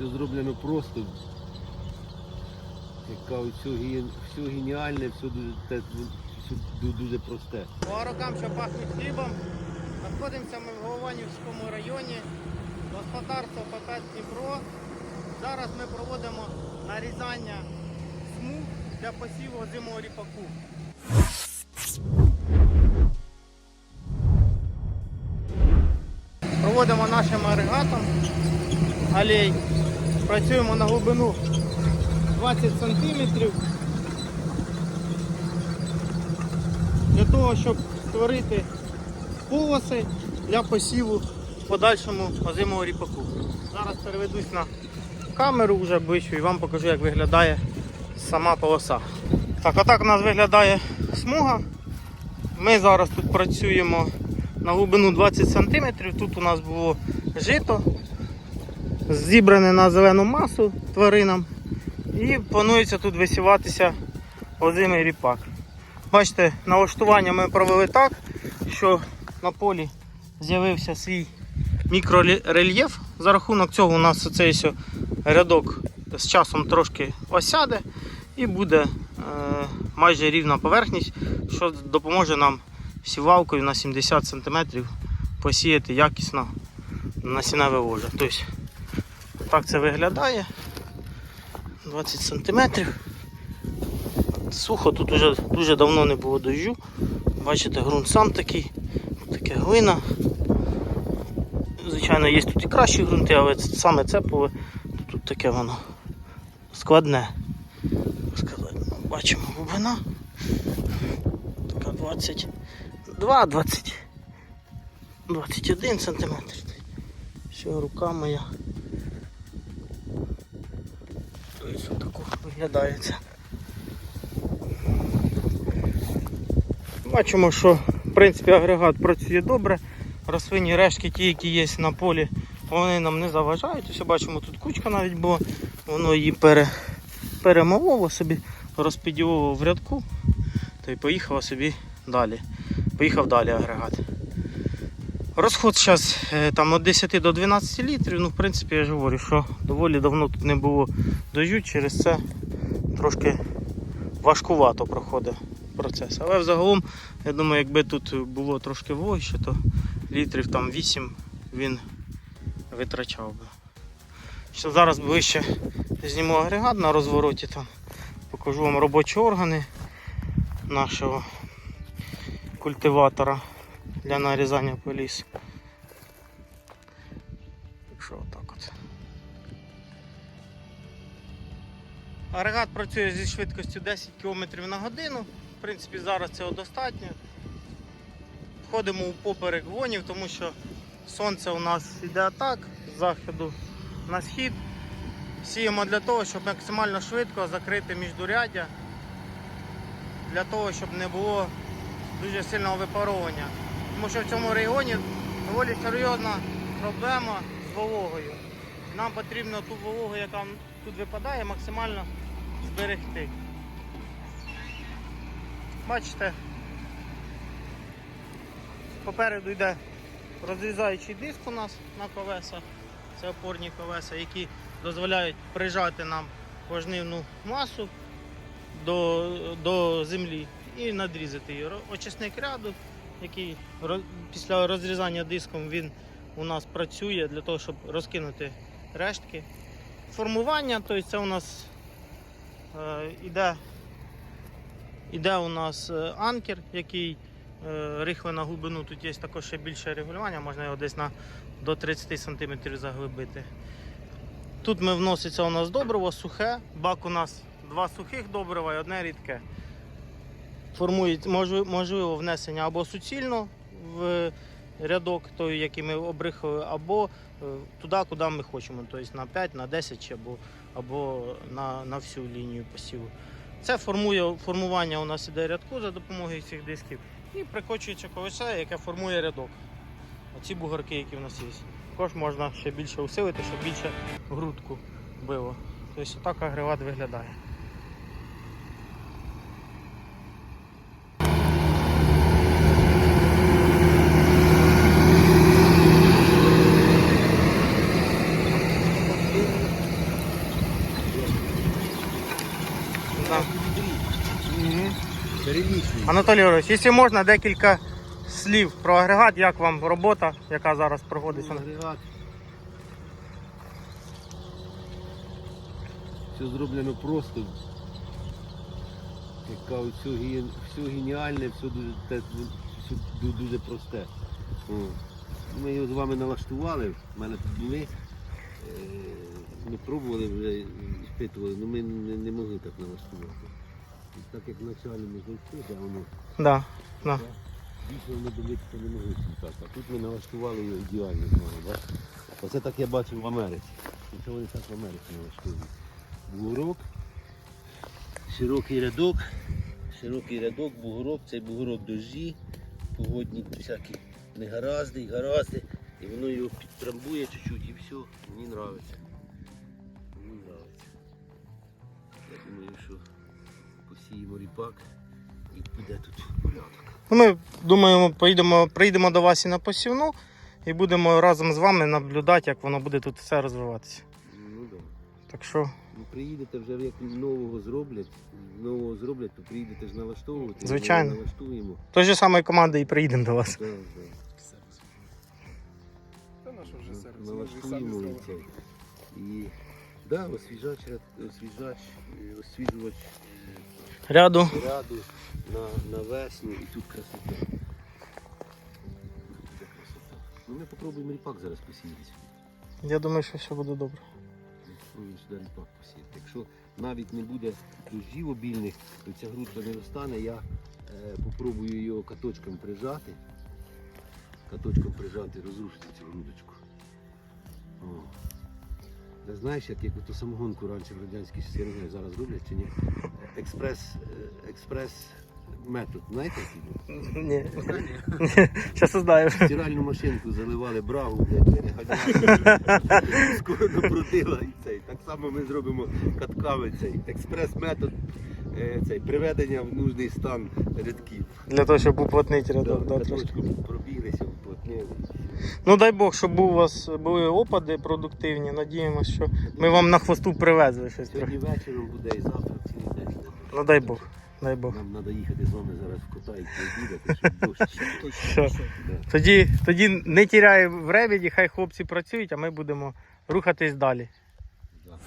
все зроблено просто. Яка все, геніальне, все дуже, все дуже просте. По рокам, що пахнуть хлібом, знаходимося ми в Голованівському районі, господарство ПП Дніпро. Зараз ми проводимо нарізання смуг для посіву озимого ріпаку. Проводимо нашим агрегатом алей. Працюємо на глибину 20 сантиметрів. для того, щоб створити полоси для посіву в подальшому озимого ріпаку. Зараз переведусь на камеру вже ближче і вам покажу, як виглядає сама полоса. Так, отак у нас виглядає смуга. Ми зараз тут працюємо на глибину 20 см. Тут у нас було жито, зібране на зелену масу тваринам. І планується тут висіватися озимий ріпак. Бачите, налаштування ми провели так, що на полі з'явився свій мікрорельєф. За рахунок цього у нас цей рядок з часом трошки осяде і буде е, майже рівна поверхність, що допоможе нам сівалкою на 70 см посіяти якісно насінневе ложе. Так це виглядає. 20 см. Сухо, тут уже дуже давно не було дощу. Бачите, ґрунт сам такий, таке глина. Звичайно, є тут і кращі ґрунти, але саме це поле тут таке воно складне. Ну, Бачимо глибина. Така 22, 20, 21 сантиметр. Все, рука моя. Ось це. Бачимо, що в принципі агрегат працює добре. Рослинні рештки, ті, які є на полі, вони нам не заважають. Ось бачимо, тут кучка навіть була, воно її пере, перемололо собі, розподілило в рядку та й поїхало собі далі. Поїхав далі агрегат. Розход зараз там від 10 до 12 літрів. Ну, в принципі, я ж говорю, що доволі давно тут не було дождю, через це трошки важкувато проходить процес. Але взагалом, я думаю, якби тут було трошки вогіще, то літрів там 8 він витрачав би. Що зараз ближче зніму агрегат на розвороті, там покажу вам робочі органи нашого культиватора для нарізання поліс. Так що отак от. Агрегат працює зі швидкістю 10 км на годину. В принципі, зараз цього достатньо. Входимо у поперек вонів, тому що сонце у нас йде так з заходу на схід. Сіємо для того, щоб максимально швидко закрити міждуряддя, для того, щоб не було дуже сильного випаровування. Тому що в цьому регіоні доволі серйозна проблема з вологою. Нам потрібно ту вологу, яка тут випадає, максимально зберегти. Бачите, попереду йде розрізаючий диск у нас на колесах. Це опорні колеса, які дозволяють прижати нам пожнивну масу до, до землі і надрізати її. Очисник ряду, який після розрізання диском він у нас працює для того, щоб розкинути рештки. Формування, тобто це у нас е, іде, іде у нас е, анкер, який е, рихле на глибину. Тут є також ще більше регулювання, можна його десь на до 30 см заглибити. Тут ми вноситься у нас добриво сухе, бак у нас два сухих добрива і одне рідке. Формують можливо, внесення або суцільно в рядок, той, який ми обрихали, або е, туди, куди ми хочемо, тобто на 5, на 10 чи або, або на, на всю лінію посіву. Це формує формування у нас іде рядку за допомогою цих дисків і прикочується колесе, яке формує рядок. Оці бугорки, які в нас є. Також можна ще більше усилити, щоб більше грудку било. Тобто отак агрегат виглядає. Анатолій Григорович, якщо можна, декілька слів про агрегат, як вам робота, яка зараз проводиться. Агрегат. Все зроблено просто. Як все, все геніальне, все дуже, все дуже просте. Ми його з вами налаштували, в мене тут були. Е, Ми пробували вже спитували, але ми не могли так налаштувати. Так як вначалі ми зайшли, де воно Да, да. Дійсно ми дивитися не могли так. А тут ми налаштували його ідеально з вами, бачите? Оце так я бачив в Америці. І вони так в Америці налаштовують. Бугорок, широкий рядок, широкий рядок, бугорок, цей бугорок дожді, погодні всякі негаразди, і гаразди. І воно його підтрамбує чуть-чуть і все. Мені подобається. Мені подобається. Я думаю, що посіємо ріпак і буде тут порядок. Ну, Ми думаємо, поїдемо, прийдемо до вас і на посівну і будемо разом з вами наблюдати, як воно буде тут все розвиватися. Ну да. Так що, Ну, приїдете вже як нового зроблять, нового зроблять, то приїдете ж налаштовувати. Звичайно. Ми налаштуємо. той же самої команди і приїдемо до вас. Да, да. Та наш вже сервіс, ми вже Налаштуємо самі і це. І да, освіжач, ряд- освіжач, е, освіжувач Ряду. ряду на, на весну і тут красота. Тут красота. Ну ми попробуємо ріпак зараз посіяти. Я думаю, що все буде добре. Спробуємо сюди ріпак посіяти. Якщо навіть не буде дощів обільних, то ця грудка не розтане, я е, попробую його каточком прижати. Каточком прижати, розрушити цю грудочку. О. Ти знаєш, як, як ото самогонку раніше в радянській часи, зараз роблять чи ні. Експрес, експрес метод, знаєте, який був? Ні. Зараз знаю. Стиральну машинку заливали брагу, блядь, переганяли. Скоро допротила і цей. Так само ми зробимо катками цей експрес-метод е, цей, приведення в нужний стан рядків. Для того, щоб уплотнити рядок. Да, Да, трошки. пробіглися, уплотнили. Ну дай Бог, щоб у вас були опади продуктивні. Надіємося, що ми вам на хвосту привезли щось. Сьогодні вечором буде і завтра цілий день. Ну дай Бог. Дай Бог. Нам треба їхати з вами зараз в кота і пообідати, щоб дощ. Тоді, тоді не тіряй времени, хай хлопці працюють, а ми будемо рухатись далі. Да.